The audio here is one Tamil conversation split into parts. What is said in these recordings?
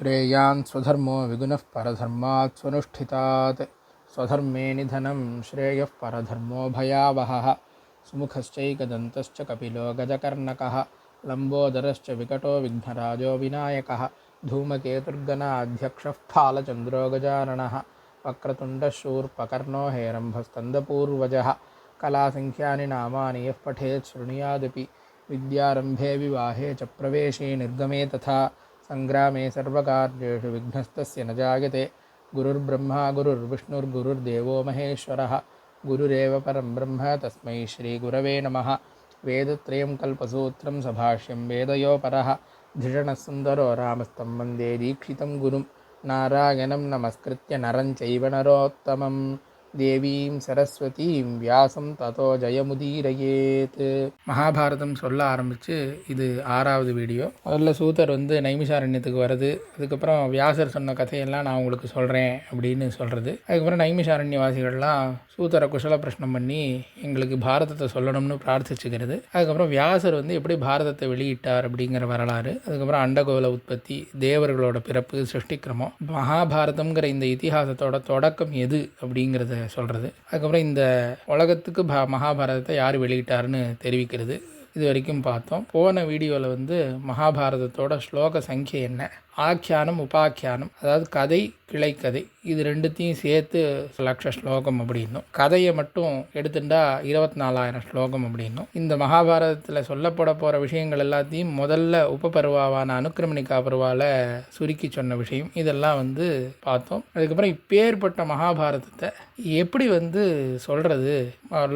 श्रेयान् स्वधर्मो विगुणः परधर्मात् स्वनुष्ठितात् स्वधर्मे निधनं श्रेयः परधर्मो भयावहः सुमुखश्चैकदन्तश्च कपिलो गजकर्णकः लम्बोदरश्च विकटो विघ्नराजो विनायकः धूमकेतुर्गणाध्यक्षः फालचन्द्रो गजाननः वक्रतुण्डः शूर्पकर्णो हेरम्भस्तन्दपूर्वजः कलासङ्ख्यानि नामानि यः पठेत् शृणुयादपि विद्यारम्भे विवाहे च प्रवेशे निर्गमे तथा सङ्ग्रामे सर्वकार्येषु विघ्नस्तस्य न जायते गुरुर्ब्रह्मा गुरुर्विष्णुर्गुरुर्देवो महेश्वरः गुरुरेव परं ब्रह्म तस्मै श्रीगुरवे नमः वेदत्रयं कल्पसूत्रं सभाष्यं वेदयो परः धिषणः सुन्दरो रामस्तं वन्दे दीक्षितं गुरुं नारायणं नमस्कृत्य नरं चैव नरोत्तमं தேவீம் சரஸ்வதீம் வியாசம் ததோ ஜெயமுதீரயேத். மகாபாரதம் சொல்ல ஆரம்பித்து இது ஆறாவது வீடியோ. முதல்ல சூதர் வந்து நைமிஷாரண்யத்துக்கு வருது அதுக்கப்புறம் வியாசர் சொன்ன கதையெல்லாம் நான் உங்களுக்கு சொல்கிறேன் அப்படின்னு சொல்கிறது அதுக்கப்புறம் நைமிஷாரண்யவாசிகள்லாம் சூதரை குஷல பிரஷ்னம் பண்ணி எங்களுக்கு பாரதத்தை சொல்லணும்னு பிரார்த்திச்சுக்கிறது. அதுக்கப்புறம் வியாசர் வந்து எப்படி பாரதத்தை வெளியிட்டார் அப்படிங்கிற வரலாறு. அதுக்கப்புறம் அண்டகோல உற்பத்தி தேவர்களோட பிறப்பு சிருஷ்டிக்கிரமம். மகாபாரதம்ங்கிற இந்த இதிகாசத்தோட தொடக்கம் எது அப்படிங்கிறத சொல்கிறது அதுக்கப்புறம் இந்த உலகத்துக்கு பா மகாபாரதத்தை யார் வெளியிட்டாருன்னு தெரிவிக்கிறது. இது வரைக்கும் பார்த்தோம். போன வீடியோவில் வந்து மகாபாரதத்தோட ஸ்லோக சங்கியை என்ன? ஆக்கியானம் உபாக்கியானம் அதாவது கதை கிளைக்கதை இது ரெண்டுத்தையும் சேர்த்து லட்ச ஸ்லோகம் அப்படின்னும். கதையை மட்டும் எடுத்துட்டா இருபத்தி நாலாயிரம் ஸ்லோகம் அப்படின்னும். இந்த மகாபாரதத்தில் சொல்லப்பட போகிற விஷயங்கள் எல்லாத்தையும் முதல்ல உபபருவாவான அனுக்கிரமணிக்கா பருவாவில் சுருக்கி சொன்ன விஷயம். இதெல்லாம் வந்து பார்த்தோம். அதுக்கப்புறம் இப்பேற்பட்ட மகாபாரதத்தை எப்படி வந்து சொல்கிறது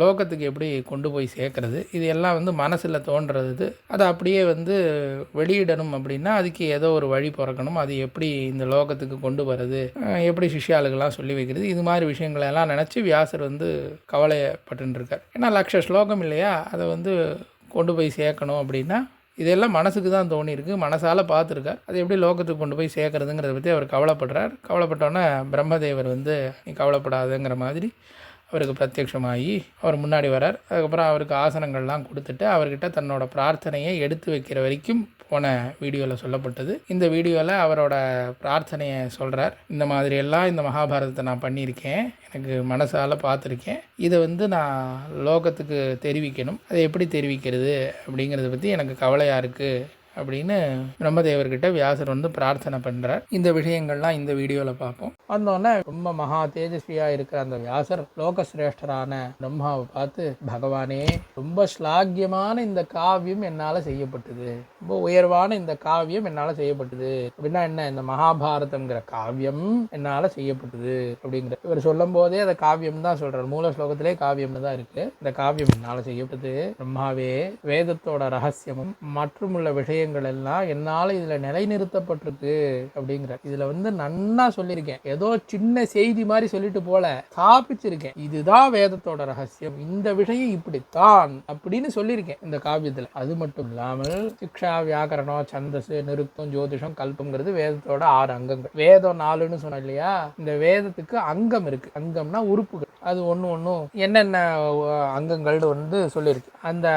லோகத்துக்கு எப்படி கொண்டு போய் சேர்க்கறது இது எல்லாம் வந்து மனசில் தோன்றது அதை அப்படியே வந்து வெளியிடணும் அப்படின்னா அதுக்கு ஏதோ ஒரு வழி பிறக்கணும். அது எப்படி இந்த லோகத்துக்கு கொண்டு வர்றது? எப்படி சிஷ்யாளுக்கெல்லாம் சொல்லி வைக்கிறது? இது மாதிரி விஷயங்களெல்லாம் நினச்சி வியாசர் வந்து கவலைப்பட்டுருக்கார் ஏன்னா லட்ச ஸ்லோகம் இல்லையா? அதை வந்து கொண்டு போய் சேர்க்கணும் அப்படின்னா இதெல்லாம் மனசுக்கு தான் தோணியிருக்கு. மனசால் பார்த்துருக்கார். அது எப்படி லோகத்துக்கு கொண்டு போய் சேர்க்குறதுங்கிறத பற்றி அவர் கவலைப்படுறார். கவலைப்பட்டோன்னே பிரம்மதேவர் வந்து நீ கவலைப்படாதுங்கிற மாதிரி அவருக்கு பிரத்யட்சமாகி அவர் முன்னாடி வரார். அதுக்கப்புறம் அவருக்கு ஆசனங்கள்லாம் கொடுத்துட்டு அவர்கிட்ட தன்னோட பிரார்த்தனையை எடுத்து வைக்கிற வரைக்கும் போன வீடியோவில் சொல்லப்பட்டது. இந்த வீடியோவில் அவரோட பிரார்த்தனையை சொல்கிறார் இந்த மாதிரியெல்லாம் இந்த மகாபாரதத்தை நான் பண்ணியிருக்கேன். எனக்கு மனசால் பார்த்துருக்கேன். இதை வந்து நான் லோகத்துக்கு தெரிவிக்கணும். அதை எப்படி தெரிவிக்கிறது அப்படிங்கிறத பற்றி எனக்கு கவலையாக இருக்குது அப்படின்னு பிரம்மதேவர்கிட்ட வியாசர் வந்து பிரார்த்தனை பண்ணுறார் இந்த விஷயங்கள்லாம் இந்த வீடியோவில் பார்ப்போம். வந்தோடனே ரொம்ப மகா தேஜஸ்வியாக இருக்கிற அந்த வியாசர் லோகசிரேஷ்டரான பிரம்மாவை பார்த்து பகவானே ரொம்ப ஸ்லாகியமான இந்த காவியம் என்னால் செய்யப்பட்டது. ரொம்ப உயர்வான இந்த காவியம் என்னால் செய்யப்பட்டது. அப்படின்னா என்ன? இந்த மகாபாரதம்ங்கிற காவியம் என்னால் செய்யப்பட்டது. அப்படிங்கிற இவர் சொல்லும் போதே அந்த காவியம் தான் சொல்கிறார் மூல ஸ்லோகத்திலே காவியம்னு தான் இருக்குது இந்த காவியம் என்னால் செய்யப்பட்டது. பிரம்மாவே வேதத்தோட ரகசியமும் மற்றும் உள்ள விஷயம் விஷயங்கள் எல்லாம் என்னால் இதில் நிலைநிறுத்தப்பட்டிருக்கு அப்படிங்கிற இதில் வந்து நன்னா சொல்லியிருக்கேன். ஏதோ சின்ன செய்தி மாதிரி சொல்லிட்டு போல ஸ்தாபிச்சிருக்கேன் இதுதான் வேதத்தோட ரகசியம். இந்த விஷயம் இப்படித்தான் அப்படின்னு சொல்லியிருக்கேன் இந்த காவியத்தில். அது மட்டும் இல்லாமல் சிக்ஷா வியாக்கரணம் சந்தசு நிருத்தம் ஜோதிஷம் கல்பங்கிறது வேதத்தோட ஆறு அங்கங்கள். வேதம் நாலுன்னு சொன்னோம் இல்லையா? இந்த வேதத்துக்கு அங்கம் இருக்கு. அங்கம்னா உறுப்புகள். அது ஒன்று ஒன்றும் என்னென்ன அங்கங்கள்னு வந்து சொல்லியிருக்கு. அந்த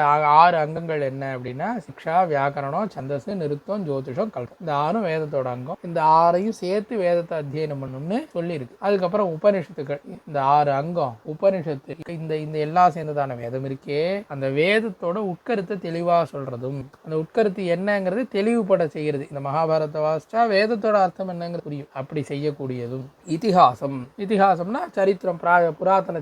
ஆறு அங்கங்கள் என்ன அப்படின்னா சிக்ஷா வியாக்கரணம் சந்தஸ் நிருத்தம் ஜோதிஷம் கல்பம் இந்த ஆறும் வேதத்தோட அங்கம். இந்த ஆறையும் சேர்த்து வேதத்தை அத்தியனம் பண்ணணும்னு சொல்லியிருக்கு. அதுக்கப்புறம் உபனிஷத்துக்கள். இந்த ஆறு அங்கம் உபனிஷத்து இந்த இந்த எல்லாம் சேர்ந்ததான வேதம் இருக்கே? அந்த வேதத்தோட உட்கருத்தை தெளிவாக சொல்றதும் அந்த உட்கருத்து என்னங்கிறது தெளிவுபட செய்கிறது இந்த மகாபாரத வாசிச்சா வேதத்தோட அர்த்தம் என்னங்கிறது புரியும். அப்படி செய்யக்கூடியதும். இதிகாசம். இதிகாசம்னா சரித்திரம் புராதன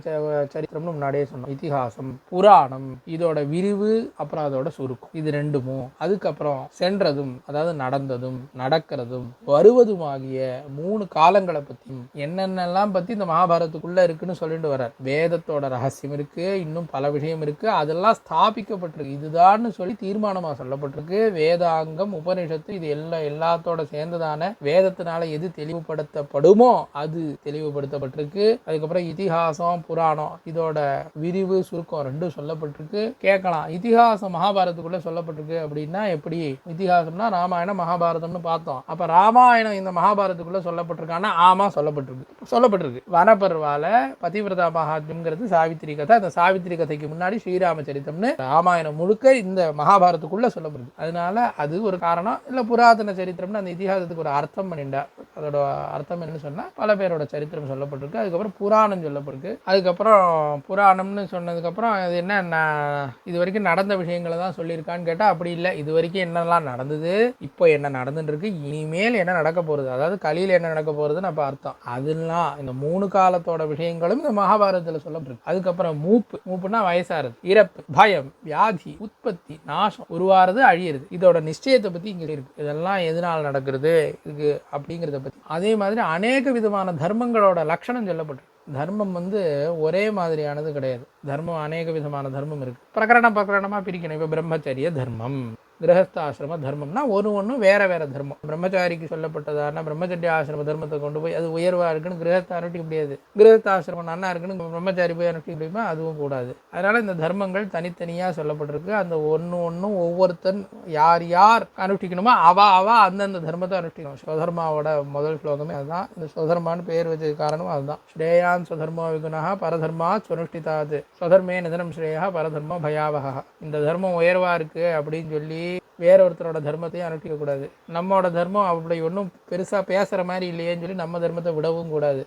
சரித்திரம்னு முன்னாடியே சொன்னோம். இதிகாசம் புராணம் இதோட விரிவு அப்புறம் அதோட சுருக்கம். இது ரெண்டுமோ? அதுக்கப்புறம் சென்றதும் அதாவது நடந்ததும் நடக்கிறதும் வருவதும் ஆகிய மூணு காலங்களை பற்றியும் என்னென்னலாம் பற்றி இந்த மகாபாரதத்துக்குள்ள இருக்குன்னு சொல்லிட்டு வர்றார். வேதத்தோட ரகசியம் இருக்கு இன்னும் பல விஷயம் இருக்கு அதெல்லாம் ஸ்தாபிக்கப்பட்டிருக்கு. இதுதான்னு சொல்லி தீர்மானமாக சொல்லப்பட்டிருக்கு. வேதாங்கம் உபனிஷத்து இது எல்லாம் எல்லாத்தோட சேர்ந்ததான வேதத்தினால எது தெளிவுபடுத்தப்படுமோ அது தெளிவுபடுத்தப்பட்டிருக்கு. அதுக்கப்புறம் இதிகாசம் இதிகாசம் புராணம் இதோட விரிவு சுருக்கம் ரெண்டும் சொல்லப்பட்டிருக்கு. கேட்கலாம். இதிகாசம் மகாபாரதத்துக்குள்ள சொல்லப்பட்டிருக்கு அப்படின்னா எப்படி இத்திஹாசம்னா ராமாயணம் மகாபாரதம்னு பார்த்தோம். அப்ப ராமாயணம் இந்த மகாபாரதத்துக்குள்ள சொல்லப்பட்டிருக்கான்னா ஆமா சொல்லப்பட்டிருக்கு. சொல்லப்பட்டிருக்கு. வனப்பர்வால பதிவிரதா மகாத்மியம்ங்கிறது சாவித்திரி கதை. அந்த சாவித்திரி கதைக்கு முன்னாடி ஸ்ரீராம சரித்தம்னு ராமாயணம் முழுக்க இந்த மகாபாரதத்துக்குள்ள சொல்லப்படுது. அதனால அது ஒரு காரணம். இல்ல புராதன சரித்திரம்னு அந்த இதிகாசத்துக்கு ஒரு அர்த்தம் பண்ணிண்டா. அதோட அர்த்தம் என்னன்னு சொன்னா பல பேரோட சரித்திரம் சொல்லப்பட்டிருக்கு. அதுக்கப்புறம் புராணம் சொல்லப்பட்டிருக்கு. அதுக்கப்புறம் புராணம்னு சொன்னதுக்கப்புறம் அது என்ன இது வரைக்கும் நடந்த விஷயங்களை தான் சொல்லியிருக்கான்னு கேட்டால் அப்படி இல்லை. இது வரைக்கும் என்ன என்னெல்லாம் நடந்தது இப்போ என்ன நடந்துட்டுருக்கு இனிமேல் என்ன நடக்க போகிறது அதாவது கலியில் என்ன நடக்க போகிறதுன்னு அப்போ அர்த்தம். அதெல்லாம் இந்த மூணு காலத்தோட விஷயங்களும் இந்த மகாபாரதத்தில் சொல்லப்பட்டிருக்கு. அதுக்கப்புறம் மூப்பு மூப்புனா வயசாகிறது இறப்பு பயம் வியாதி உற்பத்தி நாசம் உருவாறது அழியிறது. இதோட நிச்சயத்தை பற்றி இங்கே இருக்கு. இதெல்லாம் எதனால் நடக்கிறது இதுக்கு அப்படிங்கிறத பற்றி அதே மாதிரி அநேக விதமான தர்மங்களோட லட்சணம் சொல்லப்பட்டிருக்கு. தர்மம் வந்து ஒரே மாதிரியானது கிடையாது. தர்மம் அநேக விதமான தர்மம் இருக்கு. பிரகரண பிரகரணமா பிரிக்கணும். இப்போ பிரம்மச்சரிய தர்மம் கிரகஸ்தாசிரம தர்மம்னா ஒரு ஒன்றும் வேற வேற தர்மம். பிரம்மச்சாரிக்கு சொல்லப்பட்டதானா பிரம்மச்சரிய ஆசிரம தர்மத்தை கொண்டு போய் அது உயர்வா இருக்குன்னு கிரகத்தை அனுஷ்டிக்க முடியாது. கிரகஸ்தாசிரமம் நல்லா இருக்குன்னு பிரம்மச்சாரி போய் அனுஷ்டிக்க முடியுமா? அதுவும் கூடாது. அதனால இந்த தர்மங்கள் தனித்தனியா சொல்லப்பட்டிருக்கு. அந்த ஒன்று ஒன்றும் ஒவ்வொருத்தன் யார் யார் அனுஷ்டிக்கணுமோ அவ அவ அந்தந்த தர்மத்தை அனுஷ்டிக்கணும். ஸ்வதர்மாவோட முதல் ஸ்லோகமே அதுதான். இந்த ஸ்வதர்மான்னு பேர் வச்சது காரணம் அதுதான். ஸ்ரேயான் ஸ்வதர்மோ விகுணா பரதர்மா ஸ்வனுஷ்டிதாது ஸ்வதர்மே நிதனம் ஸ்ரேயா பரதர்மோ பயாவகா இந்த தர்மம் உயர்வா இருக்கு அப்படின்னு சொல்லி வேற ஒருத்தரோட தர்மத்தையும் அனுஷ்டிக்க கூடாது நம்மளோட தர்மம் அப்படி ஒன்றும் பெருசாக பேசுகிற மாதிரி இல்லையேன்னு சொல்லி நம்ம தர்மத்தை விடவும் கூடாது.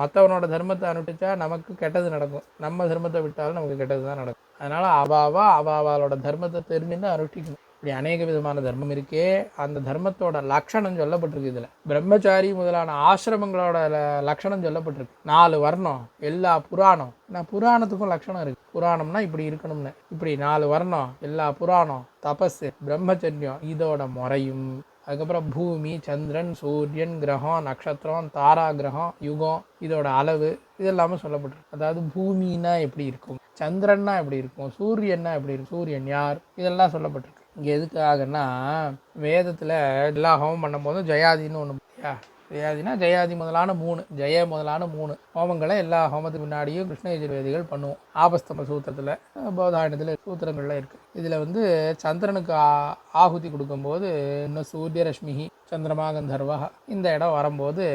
மற்றவனோட தர்மத்தை அனுஷ்டிச்சா நமக்கு கெட்டது நடக்கும். நம்ம தர்மத்தை விட்டாலும் நமக்கு கெட்டது தான் நடக்கும். அதனால் அவாவா அவாவாலோட தர்மத்தை தெரிஞ்சுன்னு அனுஷ்டிக்கணும். இப்படி அநேக விதமான தர்மம் இருக்கே. அந்த தர்மத்தோட லக்ஷணம் சொல்லப்பட்டிருக்கு இதில். பிரம்மச்சாரி முதலான ஆசிரமங்களோட லக்ஷணம் சொல்லப்பட்டிருக்கு. நாலு வர்ணம் எல்லா புராணம். நான் புராணத்துக்கும் லக்ஷணம் இருக்கு. புராணம்னா இப்படி இருக்கணும்னு. இப்படி நாலு வர்ணம் எல்லா புராணம் தபஸ் பிரம்மச்சரியம் இதோட முறையும். அதுக்கப்புறம் பூமி சந்திரன் சூரியன் கிரகம் நட்சத்திரம் தாரா கிரகம் யுகம் இதோட அளவு இதெல்லாமே சொல்லப்பட்டிருக்கு. அதாவது பூமின்னா எப்படி இருக்கும்? சந்திரன்னா எப்படி இருக்கும்? சூரியன்னா எப்படி இருக்கும்? சூரியன் யார்? இதெல்லாம் சொல்லப்பட்டிருக்கு. இங்கே எதுக்காகன்னா வேதத்தில் எல்லா ஹோமம் பண்ணும்போதும் ஜெயாதின்னு ஒன்று ஜெயாதினா ஜெயாதி முதலான மூணு ஜெய முதலான மூணு. ஹோமங்களை எல்லா ஹோமத்துக்கு முன்னாடியும் கிருஷ்ண எஜுர்வேதிகள் பண்ணுவோம். ஆபஸ்தம சூத்திரத்தில் போதாயணத்தில் சூத்திரங்கள்லாம் இருக்குது இதில் வந்து சந்திரனுக்கு ஆகுதி கொடுக்கும்போது இன்னும் சூரிய ரஷ்மிகி சந்திரமா இந்த இடம் வரும்போது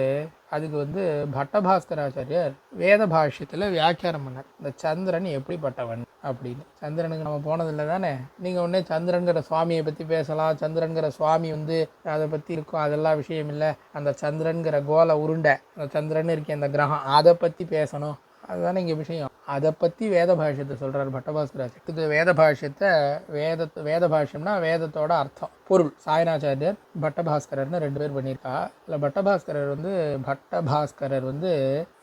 அதுக்கு வந்து பட்டபாஸ்கராச்சாரியர் வேத பாஷ்யத்தில் வியாக்கியானம் பண்ணார். இந்த சந்திரன் எப்படிப்பட்டவன்? அப்படின்னு. சந்திரனுக்கு நம்ம போனதில்லை தானே? நீங்கள் உடனே சந்திரன்கிற சுவாமியை பற்றி பேசலாம். சந்திரன்கிற சுவாமி வந்து அதை பற்றி இருக்கும். அதெல்லாம் விஷயம் இல்லை. அந்த சந்திரன்கிற கோல உருண்டை அந்த சந்திரன் இருக்கேன் அந்த கிரகம் அதை பற்றி பேசணும். அதுதானே இங்கே விஷயம். அதை பற்றி வேத பாஷ்யத்தை சொல்கிறார் பட்டபாஸ்கராஜ் இதுக்கு வேத பாஷ்யத்தை வேத வேத பாஷ்யம்னா வேதத்தோட அர்த்தம் பொருள். சாயனாச்சாரியர் பட்டபாஸ்கரர்னு ரெண்டு பேர் பண்ணியிருக்கா. இல்லை பட்டபாஸ்கரர் வந்து பட்டபாஸ்கரர் வந்து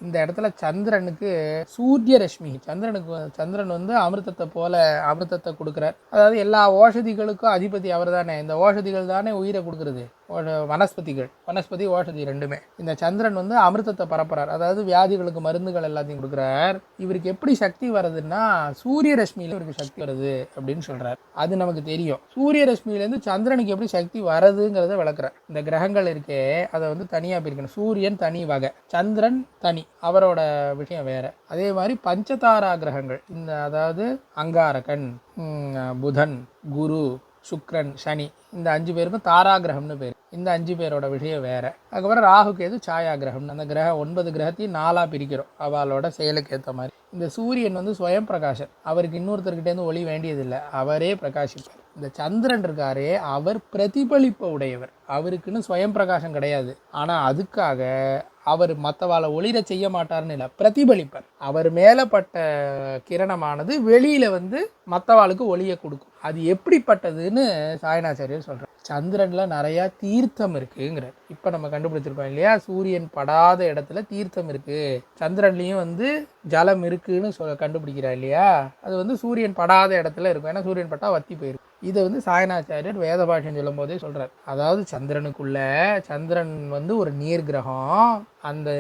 இந்த இடத்துல சந்திரனுக்கு சூரிய ரஷ்மி சந்திரனுக்கு சந்திரன் வந்து அமிர்தத்தை போல அமிர்தத்தை கொடுக்குறார். அதாவது எல்லா ஓஷதிகளுக்கும் அதிபதி அவர் தானே. இந்த ஓஷதிகள் தானே உயிரை கொடுக்குறது. வனஸ்பதிகள். வனஸ்பதி ஓஷதி ரெண்டுமே. இந்த சந்திரன் வந்து அமிர்தத்தை பரப்புறார். அதாவது வியாதிகளுக்கு மருந்துகள் எல்லாத்தையும் கொடுக்குறார். இவருக்கு எப்படி சக்தி வருதுன்னா சூரிய ரஷ்மியில இவருக்கு சக்தி வருது அப்படின்னு சொல்றார். அது நமக்கு தெரியும். சூரிய ரஷ்மியிலேருந்து சந்திரனுக்கு எப்படி சக்தி வருதுங்கிறத விளக்குறார். இந்த கிரகங்கள் இருக்கே அதை வந்து தனியாக பிரிக்கணும். சூரியன் தனி வகை சந்திரன் தனி. அவரோட விஷயம் வேற. அதே மாதிரி பஞ்சதாரா கிரகங்கள். இந்த அதாவது அங்காரகன் புதன் குரு சுக்ரன் சனி. இந்த அஞ்சு பேருக்கும் தாரா கிரகம்னு பேர். இந்த அஞ்சு பேரோட விஷயம் வேற. அதுக்கப்புறம் ராகு கேது சாயா கிரகம் அந்த கிரகம் ஒன்பது கிரகத்தையும் நாலாக பிரிக்கிறோம். அவளோட செயலுக்கு ஏற்ற மாதிரி. இந்த சூரியன் வந்து ஸ்வயம் பிரகாஷன் அவருக்கு இன்னொருத்தர்கிட்டேருந்து ஒளி வேண்டியதில்லை. அவரே பிரகாசிப்பார். இந்த சந்திரன் இருக்காரே அவர் பிரதிபலிப்ப உடையவர். அவருக்குன்னு ஸ்வயம் பிரகாசம் கிடையாது. ஆனால் அதுக்காக அவர் மற்றவாளை ஒளிர செய்ய மாட்டார்னு இல்லை பிரதிபலிப்பார். அவர் மேலப்பட்ட கிரணமானது வெளியில் வந்து மற்றவாளுக்கு ஒளியை கொடுக்கும். அது எப்படிப்பட்டதுன்னு சாயனாச்சாரியர் சொல்கிறார் சந்திரனில் நிறையா தீர்த்தம் இருக்குங்கிறார். இப்போ நம்ம கண்டுபிடிச்சிருக்கோம் இல்லையா? சூரியன் படாத இடத்துல தீர்த்தம் இருக்குது சந்திரன்லேயும் வந்து ஜலம் இருக்குன்னு சொல்ல கண்டுபிடிக்கிறா இல்லையா? அது வந்து சூரியன் படாத இடத்துல இருக்கும். ஏன்னா சூரியன் பட்டா வத்தி போயிருக்கும் இதை வந்து சாயனாச்சாரியர் வேத பாஷன் சொல்லும் போதே சொல்கிறார் அதாவது சந்திரனுக்குள்ள சந்திரன் வந்து ஒரு நீர் கிரகம் அந்த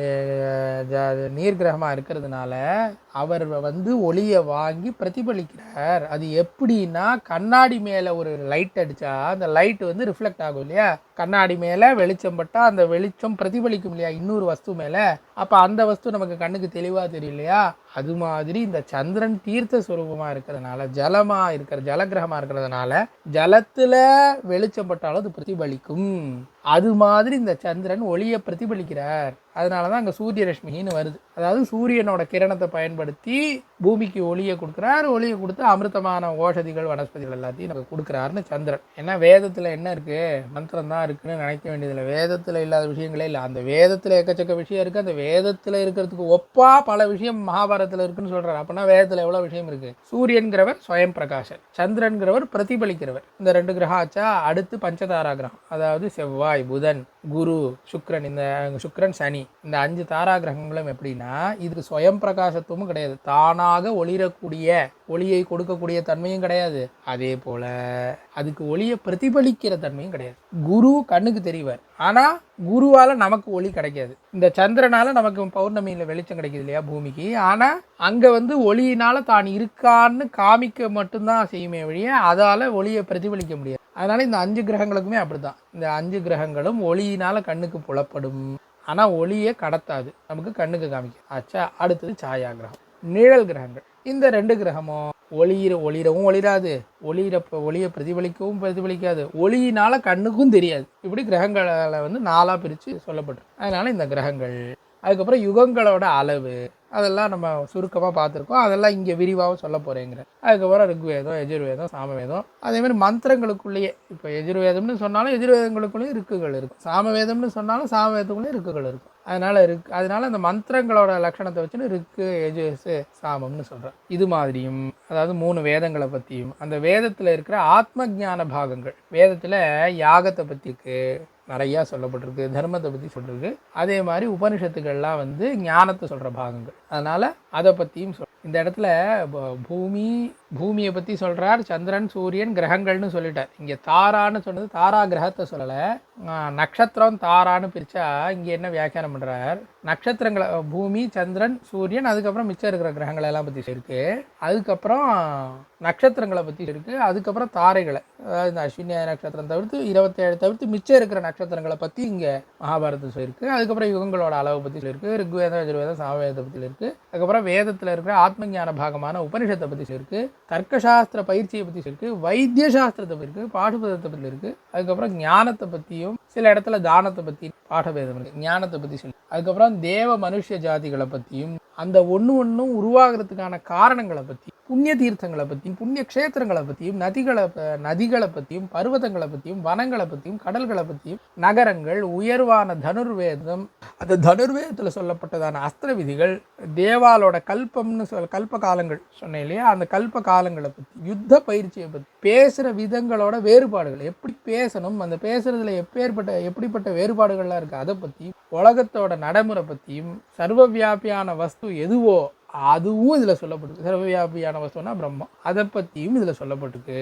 ஜ- நீர் கிரகமாக இருக்கிறதுனால அவர் வந்து ஒளியை வாங்கி பிரதிபலிக்கிறார். அது எப்படின்னா கண்ணாடி மேலே ஒரு லைட் அடித்தா அந்த லைட் வந்து ரிஃப்ளெக்ட் ஆகும் இல்லையா? கண்ணாடி மேலே வெளிச்சம் பட்டால் அந்த வெளிச்சம் பிரதிபலிக்கும் இல்லையா? இன்னொரு வஸ்து மேலே. அப்போ அந்த வஸ்து நமக்கு கண்ணுக்கு தெளிவாக தெரியும் இல்லையா? அது மாதிரி இந்த சந்திரன் தீர்த்த சுரூபமாக இருக்கிறதுனால ஜலமாக இருக்கிற ஜலகிரகமாக இருக்கிறதுனால ஜலத்தில் வெளிச்சம் பட்டாலும் அது பிரதிபலிக்கும். அது மாதிரி இந்த சந்திரன் ஒளியை பிரதிபலிக்கிறார். அதனால தான் அங்கே சூரிய ரஷ்மின்னு வருது. அதாவது சூரியனோட கிரணத்தை பயன்படுத்தி பூமிக்கு ஒளியை கொடுக்குறார். ஒளியை கொடுத்து அமிர்தமான ஓஷதிகள் வனஸ்பதிகள் எல்லாத்தையும் நமக்கு கொடுக்குறாருன்னு சந்திரன். ஏன்னா வேதத்தில் என்ன இருக்குது மந்திரம் தான் இருக்குன்னு நினைக்க வேண்டியதில்லை. வேதத்தில் இல்லாத விஷயங்களே இல்லை. அந்த வேதத்தில் எக்கச்சக்க விஷயம் இருக்குது அந்த வேதத்தில் இருக்கிறதுக்கு ஒப்பா பல விஷயம் மகாபாரத்தில் இருக்குன்னு சொல்கிறார் அப்படின்னா வேதத்தில் எவ்வளோ விஷயம் இருக்குது சூரியன்கிறவர் சுயம் பிரகாஷன் சந்திரன்கிறவர் பிரதிபலிக்கிறவர். இந்த ரெண்டு கிரகம் அடுத்து பஞ்சதாரா கிரகம். அதாவது செவ்வாய் புதன் குரு சுக்ரன் இந்த சுக்ரன் சனி. இந்த அஞ்சு தாரா கிரகங்களும் எப்படின்னா இதுக்கு சுயம் பிரகாசத்துவமும் கிடையாது. தானாக ஒளிரக்கூடிய ஒளியை கொடுக்கக்கூடிய தன்மையும் கிடையாது. அதே போல அதுக்கு ஒளியை பிரதிபலிக்கிற தன்மையும் கிடையாது. குரு கண்ணுக்கு தெரிவார். ஆனால் குருவால் நமக்கு ஒளி கிடைக்காது. இந்த சந்திரனால் நமக்கு பௌர்ணமியில் வெளிச்சம் கிடைக்குது இல்லையா பூமிக்கு? ஆனால் அங்கே வந்து ஒளியினால் தான் இருக்கான்னு காமிக்க மட்டும்தான் செய்யுமே வழிய அதால் ஒளியை பிரதிபலிக்க முடியாது. அதனால் இந்த அஞ்சு கிரகங்களுக்குமே அப்படி தான் இந்த அஞ்சு கிரகங்களும் ஒளியினால் கண்ணுக்கு புலப்படும். ஆனால் ஒளியை கடத்தாது. நமக்கு கண்ணுக்கு காமிக்கும். ஆச்சா அடுத்தது சாயா கிரகம். நிழல் கிரகங்கள். இந்த ரெண்டு கிரகமும் ஒளிர ஒளிரவும் ஒளிராது. ஒளிர ஒளியை பிரதிபலிக்கவும் பிரதிபலிக்காது. ஒளியினால கண்ணுக்கும் தெரியாது. இப்படி கிரகங்களை வந்து நாலாக பிரித்து சொல்லப்பட்டிருக்கு. அதனால இந்த கிரகங்கள் அதுக்கப்புறம் யுகங்களோட அளவு அதெல்லாம் நம்ம சுருக்கமாக பார்த்துருக்கோம். அதெல்லாம் இங்கே விரிவாகவும் சொல்ல போகிறேங்கிற அதுக்கப்புறம் ருக்வேதம் எஜுர்வேதம் சாமவேதம். அதேமாதிரி மந்திரங்களுக்குள்ளேயே இப்போ எஜுர்வேதம்னு சொன்னாலும் எஜுர்வேதங்களுக்குள்ளேயும் ருக்குகள் இருக்கும். சாமவேதம்னு சொன்னாலும் சாமவேதத்துக்குள்ளேயும் ருக்குகள் இருக்கும். அதனால் இருக்கு அதனால் அந்த மந்திரங்களோட லட்சணத்தை வச்சுன்னு ரிக்கு எஜுசு சாமம்னு சொல்கிறேன் இது மாதிரியும் அதாவது மூணு வேதங்களை பற்றியும் அந்த வேதத்தில் இருக்கிற ஆத்ம ஞான பாகங்கள். வேதத்தில் யாகத்தை பற்றிக்கு நிறையா சொல்லப்பட்டிருக்கு தர்மத்தை பற்றி சொல்லிருக்கு. அதே மாதிரி உபனிஷத்துக்கள்லாம் வந்து ஞானத்தை சொல்கிற பாகங்கள். அதனால் அதை பற்றியும் சொல் இந்த இடத்துல பூமி பூமியை பற்றி சொல்கிறார் சந்திரன் சூரியன் கிரகங்கள்னு சொல்லிட்டார். இங்கே தாரான்னு சொன்னது தாரா கிரகத்தை சொல்லலை. நட்சத்திரம் தாரான்னு பிரித்தா இங்கே என்ன வியாக்கியானம் பண்ணுறார் நட்சத்திரங்களை பூமி சந்திரன் சூரியன் அதுக்கப்புறம் மிச்சம் இருக்கிற கிரகங்களை எல்லாம் பற்றி இருக்கு. அதுக்கப்புறம் நட்சத்திரங்களை பற்றி இருக்கு. அதுக்கப்புறம் தாரைகளை. அதாவது இந்த அஸ்வினி நட்சத்திரம் தவிர்த்து இருபத்தேழு தவிர்த்து மிச்சம் இருக்கிற நட்சத்திரங்களை பற்றி இங்கே மகாபாரதம் சொல்லியிருக்கு. அதுக்கப்புறம் யுகங்களோட அளவை பற்றி சொல்லியிருக்கு. ரிக்வேதம் யஜுர்வேதம் சாமவேதத்தை பற்றி இருக்கு அதுக்கப்புறம் வேதத்தில் இருக்கிற ஆத்ம ஞான பாகமான உபனிஷத்தை பற்றி சொல்லியிருக்கு. தர்க்கசாஸ்திர பயிற்சியை பற்றி சொல்லியிருக்கு. வைத்திய சாஸ்திரத்தை பற்றி இருக்கு. பாடுபதத்தை பற்றி இருக்கு. அதுக்கப்புறம் ஞானத்தை பற்றியும் சில இடத்துல தானத்தை பற்றி பாடபேதம் இருக்கு. ஞானத்தை பற்றி சொல்லி. அதுக்கப்புறம் தேவ மனுஷ ஜாதிகளை பற்றியும் அந்த ஒன்று ஒன்றும் உருவாகிறதுக்கான காரணங்களை பற்றி புண்ணிய தீர்த்தங்களை பற்றியும் புண்ணிய க்ஷேத்திரங்களை பற்றியும் நதிகளை நதிகளை பற்றியும் பர்வதங்களை பற்றியும் வனங்களை பற்றியும் கடல்களை பற்றியும் நகரங்கள் உயர்வான தனுர்வேதம் அந்த தனுர்வேதத்தில் சொல்லப்பட்டதான அஸ்திர விதிகள் தேவாலோட கல்பம்னு சொல் கல்ப காலங்கள் சொன்னேன் இல்லையா? அந்த கல்ப காலங்களை பற்றி யுத்த பயிற்சியை பற்றி பேசுகிற விதங்களோட வேறுபாடுகள் எப்படி பேசணும் அந்த பேசுறதுல எப்பேற்பட்ட எப்படிப்பட்ட வேறுபாடுகள்லாம் இருக்குது அதை பற்றி உலகத்தோட நடைமுறை பற்றியும் சர்வ வியாபியான வஸ்து எதுவோ அதுவும் இதில் சொல்லப்பட்டிருக்கு. சர்வ வியாபியான வஸ்துனா பிரம்மம். அதை பற்றியும் இதில் சொல்லப்பட்டிருக்கு.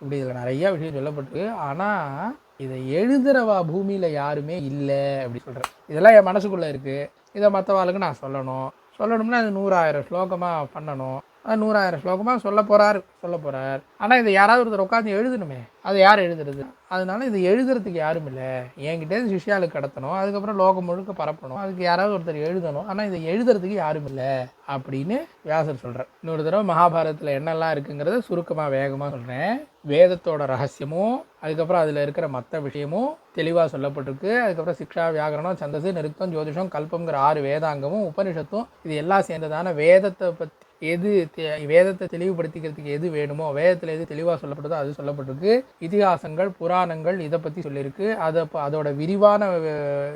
இப்படி இதில் நிறைய விஷயம் சொல்லப்பட்டிருக்கு. ஆனால் இதை எழுதுறவா பூமியில் யாருமே இல்லை அப்படி சொல்கிறேன் இதெல்லாம் என் மனசுக்குள்ளே இருக்குது இதை மற்றவாளுக்கு நான் சொல்லணும். சொல்லணும்னா அது நூறாயிரம் ஸ்லோகமாக பண்ணணும். நூறாயிரம். ஸ்லோகமாக சொல்ல போகிறார் சொல்ல போகிறார் ஆனால் இதை யாராவது ஒருத்தர் உட்காந்து எழுதணுமே. அதை யார் எழுதுறது? அதனால இது எழுதுறதுக்கு யாரும் இல்லை. என்கிட்ட சிஷியாளுக்கு கடத்தணும். அதுக்கப்புறம் லோகம் முழுக்க பரப்பணும். அதுக்கு யாராவது ஒருத்தர் எழுதணும். ஆனால் இதை எழுதுறதுக்கு யாரும் இல்லை அப்படின்னு வியாசர் சொல்கிறார் இன்னொரு தடவை மகாபாரதத்தில் என்னெல்லாம் இருக்குங்கிறத சுருக்கமாக வேகமாக சொல்கிறேன் வேதத்தோட ரகசியமும் அதுக்கப்புறம் அதில் இருக்கிற மற்ற விஷயமும் தெளிவாக சொல்லப்பட்டிருக்கு. அதுக்கப்புறம் சிக்ஷா வியாகரணம் சந்தசு நிறுத்தம் ஜோதிஷம் கல்பம்ங்கிற ஆறு வேதாங்கமும் உபனிஷத்தும் இது எல்லாம் சேர்ந்ததான வேதத்தை பற்றி எது தே- வேதத்தை தெளிவுபடுத்திக்கிறதுக்கு எது வேணுமோ வேதத்தில் எது தெளிவாக சொல்லப்படுதோ அது சொல்லப்பட்டிருக்கு. இதிகாசங்கள் புராணங்கள் இதை பற்றி சொல்லியிருக்கு. அதை அதோட விரிவான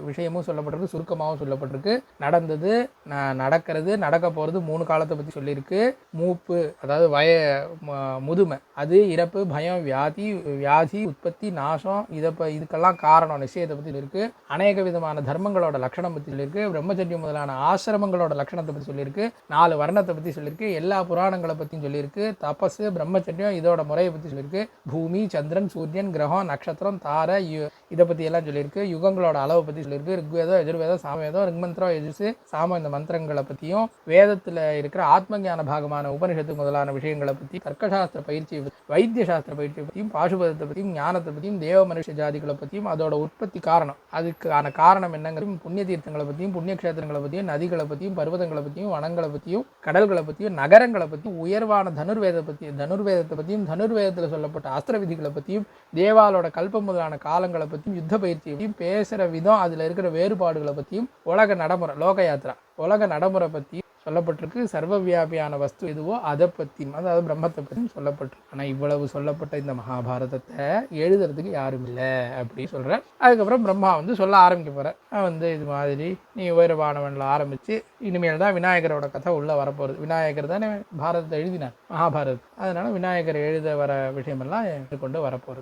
விஷயமும் சொல்லப்பட்டிருக்கு சுருக்கமாகவும் சொல்லப்பட்டிருக்கு. நடந்தது ந- நடக்கிறது நடக்க போகிறது மூணு காலத்தை பற்றி சொல்லியிருக்கு. மூப்பு அதாவது வய ம- முதுமை அது இறப்பு பயம் வியாதி வியாதி உற்பத்தி நாசம் இதை இதுக்கெல்லாம் காரணம் நிச்சயத்தை பற்றி சொல்லியிருக்கு. அநேக விதமான தர்மங்களோட லட்சணம் பற்றி சொல்லியிருக்கு. பிரம்மச்சரியம் முதலான ஆசிரமங்களோட லட்சணத்தை பற்றி சொல்லியிருக்கு. நாலு வர்ணத்தை பற்றி சொல்லி சொல்லியிருக்கு. எல்லா புராணங்களை பற்றியும் சொல்லியிருக்கு. தபஸ் பிரம்மச்சரியம் இதோட முறையை பற்றி சொல்லியிருக்கு. பூமி சந்திரன் சூரியன் கிரகம் நட்சத்திரம் தாரை யு- இதை பற்றி எல்லாம் சொல்லியிருக்கு. யுகங்களோட அளவை பற்றி சொல்லியிருக்கு. ரிக்வேதம் எதிர்வேதம் சாமவேதம் ரிக்மந்திரம் எஜுசு சாம இந்த மந்திரங்களை பற்றியும் வேதத்தில் இருக்கிற ஆத்ம ஞான பாகமான உபனிஷத்து முதலான விஷயங்களை பற்றி தர்க்கசாஸ்திர பயிற்சி வைத்திய சாஸ்திர பயிற்சியை பற்றியும் பாசுபதத்தை பற்றியும் ஞானத்தை பற்றியும் தேவ மனுஷ ஜாதிகளை பற்றியும் அதோட உற்பத்தி காரணம். அதுக்கான காரணம் என்னங்கிறது புண்ணிய தீர்த்தங்களை பற்றியும் புண்ணிய கஷேத்திரங்களை பற்றியும் நதிகளை பற்றியும் பர்வதங்களை பற்றியும் வனங்களை பற்றியும் கடல்களை பற்றியும் நகரங்களை பற்றியும் உயர்வான தனுர்வேதத்தை பற்றியும் தனுர்வேதத்தை பற்றியும் தனுர்வேதத்தில் சொல்லப்பட்ட அஸ்திர விதிகளை பற்றியும் தேவாலோட கல்பம் முதலான காலங்களை பற்றியும் யுத்த பயிற்சியையும் பேசுகிற விதம் அதில் இருக்கிற வேறுபாடுகளை பற்றியும் உலக நடைமுறை லோக யாத்திரா உலக நடைமுறை பற்றியும் சொல்லப்பட்டிருக்கு. சர்வ வியாபியான வஸ்து எதுவோ அதை பற்றியும் அதாவது பிரம்மத்தை பற்றியும் சொல்லப்பட்டிருக்கு. ஆனால் இவ்வளவு சொல்லப்பட்ட இந்த மகாபாரதத்தை எழுதுறதுக்கு யாரும் இல்லை அப்படின்னு சொல்கிறேன் அதுக்கப்புறம் பிரம்மா வந்து சொல்ல ஆரம்பிக்க போகிறேன் வந்து இது மாதிரி நீ உயரவானவனில் ஆரம்பித்து இனிமேல் தான் விநாயகரோட கதை உள்ளே வரப்போகிறது விநாயகர் தானே பாரதத்தை எழுதினார் மகாபாரத் அதனால் விநாயகர் எழுத வர விஷயமெல்லாம் கொண்டு வரப்போகிறது